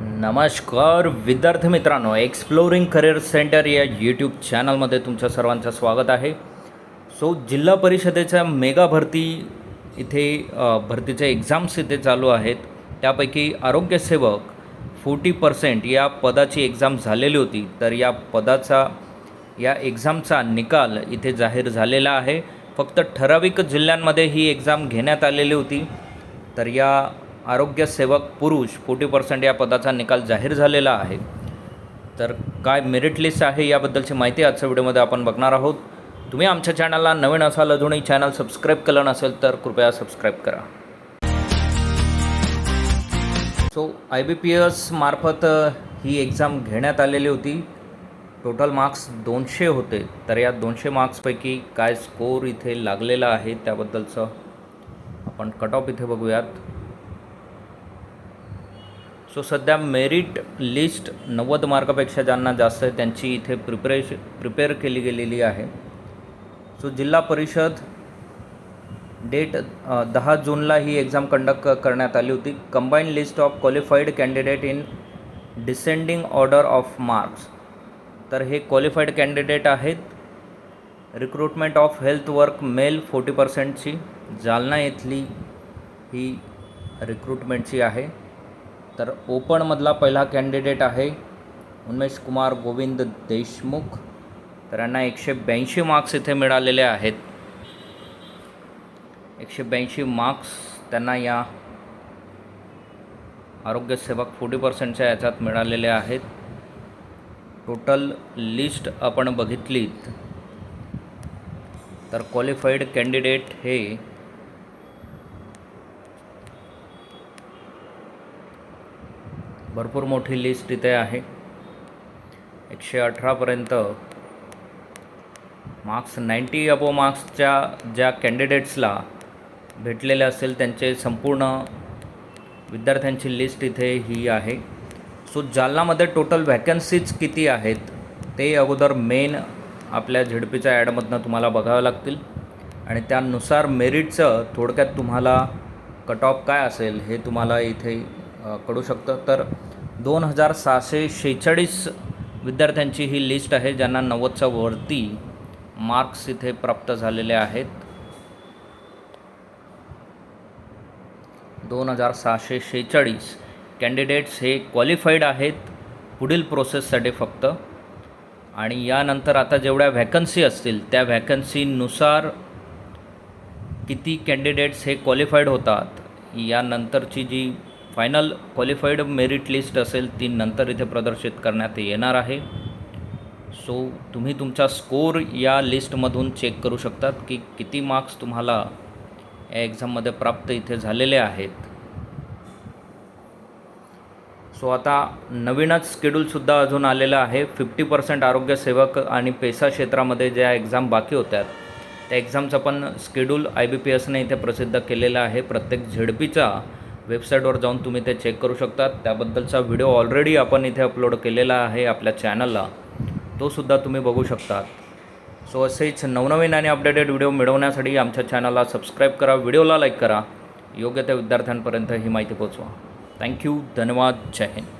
नमस्कार विद्यार्थी मित्रांनो एक्सप्लोरिंग करिअर सेंटर या यूट्यूब चॅनलमध्ये तुमच्या सर्वांचं स्वागत आहे. सो जिल्हा परिषदेच्या मेगा भरती इथे भरतीचे एक्झाम्स इथे चालू आहेत. त्यापैकी आरोग्यसेवक फोर्टी पर्सेंट या पदाची एक्झाम झालेली होती. तर या पदाचा या एक्झामचा निकाल इथे जाहीर झालेला आहे. फक्त ठराविक जिल्ह्यांमध्ये ही एक्झाम घेण्यात आलेली होती. तर या आरोग्य सेवक पुरुष फोर्टी पर्सेंट या पदाचा निकाल जाहीर झालेला आहे. तर काय मेरिट लिस्ट आहे याबद्दलची माहिती आजच्या व्हिडिओमध्ये आपण बघणार आहोत. तुम्ही आमच्या चॅनलला नवीन असाल अजूनही चॅनल सबस्क्राईब केलं नसेल तर कृपया सबस्क्राईब करा. So I B P S मार्फत ही एक्झाम घेण्यात आलेली होती. टोटल मार्क्स दोनशे होते. तर या दोनशे मार्क्सपैकी काय स्कोर इथे लागलेला आहे त्याबद्दलचं आपण कट ऑफ इथे बघूयात. सो सध्या मेरिट लिस्ट नव्वद मार्कापेक्षा ज्यांना जास्त आहे त्यांची इथे प्रिपरेश प्रिपेअर केली गेलेली आहे. सो जिल्हा परिषद डेट दहा जूनला ही एक्झाम कंडक्ट करण्यात आली होती. Combined list of qualified candidate in descending order of marks तर हे क्वालिफाईड कॅन्डिडेट आहेत. Recruitment of health work male forty पर्सेंटची Jalna येथली ही रिक्रुटमेंटची आहे. तर ओपनमधला पहिला कॅन्डिडेट आहे उन्मेष कुमार गोविंद देशमुख. तर यांना एकशे ब्याऐंशी मार्क्स इथे मिळालेले आहेत. एकशे ब्याऐंशी मार्क्स त्यांना या आरोग्यसेवक फोर्टी पर्सेंटच्या याच्यात मिळालेले आहेत. टोटल लिस्ट आपण बघितलीत. तर क्वालिफाईड कॅन्डिडेट हे भरपूर मोठी लिस्ट इथे आहे. एकशे अठरापर्यंत मार्क्स नाईंटी अबो मार्क्सच्या ज्या कॅन्डिडेट्सला भेटलेले असेल त्यांचे संपूर्ण विद्यार्थ्यांची लिस्ट इथे ही आहे. सो जालनामध्ये टोटल व्हॅकन्सीज किती आहेत? ते अगोदर मेन आपल्या झेडपीच्या ॲडमधनं तुम्हाला बघावं लागतील. आणि त्यानुसार मेरिटचं थोडक्यात तुम्हाला कट ऑफ काय असेल हे तुम्हाला इथे कळू शकतं. तर दोन हजार सहाशे शेहेचाळीस विद्यार्थ्यांची ही लिस्ट आहे ज्यांना नव्वदच्या वरती मार्क्स इथे प्राप्त झालेले आहेत. दोन हजार सहाशे शेहेचाळीस कॅन्डिडेट्स हे क्वालिफाईड आहेत पुढील प्रोसेससाठी फक्त. आणि यानंतर आता जेवढ्या व्हॅकन्सी असतील त्या व्हॅकन्सीनुसार किती कॅन्डिडेट्स हे क्वालिफाईड होतात यानंतरची जी फायनल क्वालिफाईड मेरिट लिस्ट असेल ती नंतर इथे प्रदर्शित करण्यात येणार आहे. सो तुम्ही तुमचा स्कोर या लिस्टमधून चेक करू शकतात की किती मार्क्स तुम्हाला या एक्झाममध्ये प्राप्त इथे झालेले आहेत. सो आता नवीनच स्केड्यूलसुद्धा अजून आलेलं आहे. फिफ्टी पर्सेंट आरोग्यसेवक आणि पेसा क्षेत्रामध्ये ज्या एक्झाम बाकी होत्या त्या एक्झामचं पण स्केड्यूल आय बी पी एसने इथे प्रसिद्ध केलेलं आहे. प्रत्येक झेडपीचा वेबसाईटवर जाऊन तुम्ही ते चेक करू शकता त्याबद्दलचा व्हिडिओ ऑलरेडी आपण इथे अपलोड केलेला आहे आपल्या चॅनलला तोसुद्धा तुम्ही बघू शकता सो असेच नवनवीन आणि अपडेटेड व्हिडिओ मिळवण्यासाठी आमच्या चॅनलला सबस्क्राईब करा व्हिडिओला लाईक करा. योग्य त्या विद्यार्थ्यांपर्यंत ही माहिती पोचवा थँक्यू धन्यवाद. जय हिंद.